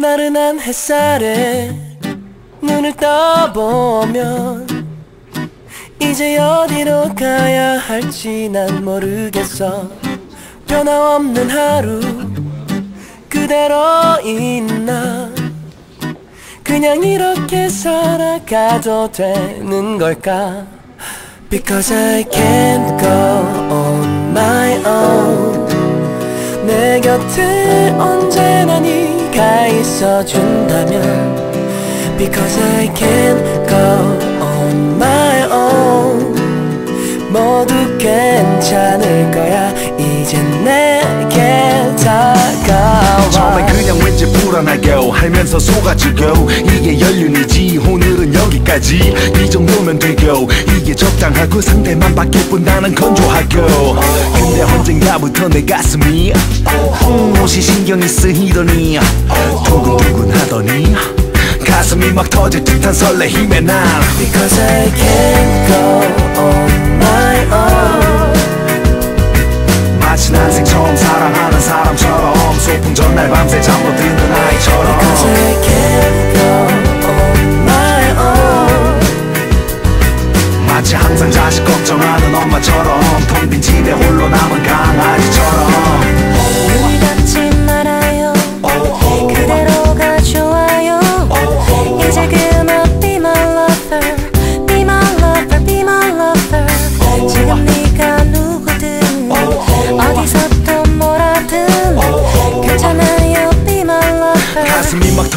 나른한 햇살에 눈을 떠보면 이제 어디로 가야 할지 난 모르겠어. 변함없는 하루 그대로 있나? 그냥 이렇게 살아가도 되는 걸까? Because I can't go on my own. 내 곁에 언제나 네가 있어준다면 Because I can't go on my own 모두 괜찮을 거야. 이젠 내게 다가와. 처음엔 그냥 왠지 불안하고 하면서 속아주고 이게 연륜이지. 오늘은 여기까지. 이 정도면 되고 이게 적당하고 상대만 바뀔 뿐 나는 건조하고 근데 언젠가부터 내 가슴이 음, 옷이 신경이 쓰이 가슴이 막 터질 듯한 설레임에 난 Because I can't go on my own. 마치 난생 처음 사랑하는 사람처럼 소풍 전날 밤새 잠 못 드는 Because 아이처럼. I can't go on my own. 마치 항상 자식 걱정하는 엄마처럼 텅 빈 집에 홀로 남은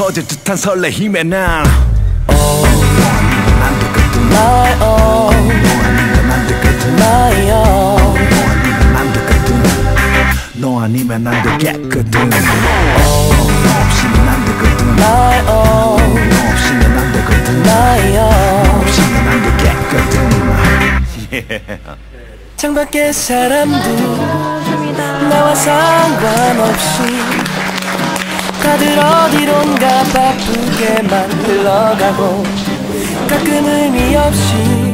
터질 듯한 설레임에 난안 되거든 My own 안 되거든 my own 안 되거든 너 아니면 안 되겠거든 너 없이는 안 되거든 너 없이는 안 되거든 own 없이는 안 되겠거든 창밖의 사람들 나와 상관없이 다들 어디론가 바쁘게만 흘러가고 가끔 의미 없이